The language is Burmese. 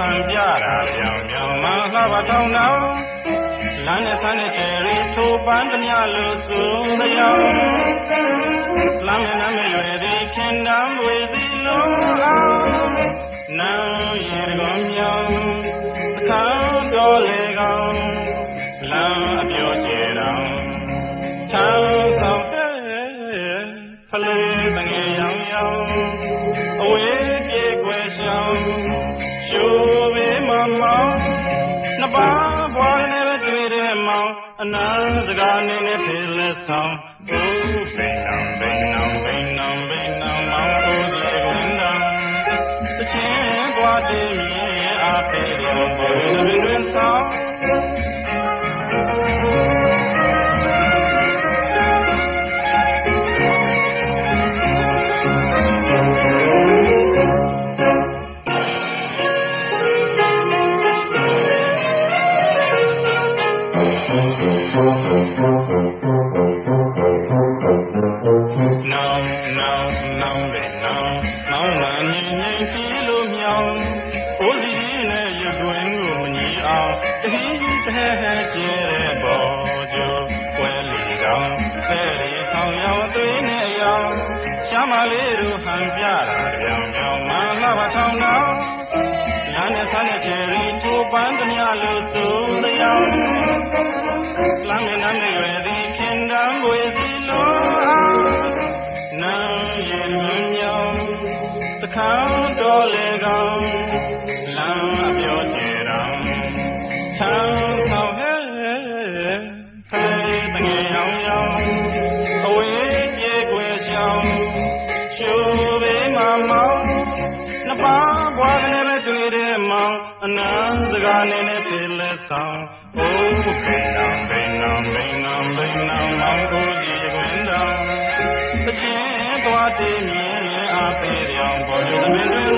လေးတို့ဟန်ပြတာပြောင်ပြောင်မလှပါထောင်းတောင်လမ်းနဲ့ဆန်းနဲ့ချယ်ရီထိုးပန်းသမျှလို့ဆိုမယောင်လမ်းနဲ့နားမဲ့ရွယ်သည် ပါးဘွားနဲ့ပဲတွေ့တဲ့မောင်အနာစကားနဲ့နဲ့ဖေးလက်ဆောင်ဘိုးပိန်နောင်ပိန်နောင်ပိန်နောင်ပိန်နောင်မောင်ကိုလေဝင်တော်တချင်းဘွားတည်းမြင်အားဖေးရောဘိုး မ့်ငိမ့်ကြည့်လို့မြောင်အိုးစီကြီးနဲ့ရုပ်တွင်ကိုမညီအောင်တတိတဟဲဟဲကျဲတဲ့ပေါ်ကျိုးပွဲလီကောင်ဆဲရီဆောင်ရောင်သွေးနဲ့ရောင်ရှာမလေးတို့ဟန်ပြတာပြောင်ပြောင်မလှပါထောင်းတောင်လမ်း နဲ့ဆန်းနဲ့ချယ်ရီထိုးပန်းသမျှလို့ဆိုလျောင်းလမ်းနဲ့နားနဲ့ရွယ်သည်ခင်တမ်းဝေစီလုံးအောင်နမ်းရင်မမြောင်သခန်းတော်လေကောင်လမ်းအပြောကျဲတော် အနန္တကနဲ့နဲ့ပြည့်လက်ဆောင်အိုးဘေနာဘေနာဘေနာဘေနာမောင်ကိုကြီးကွန်းတော်အချင်းသွားတည်မြင်အပေးရောင်ပေါ်လူသမီး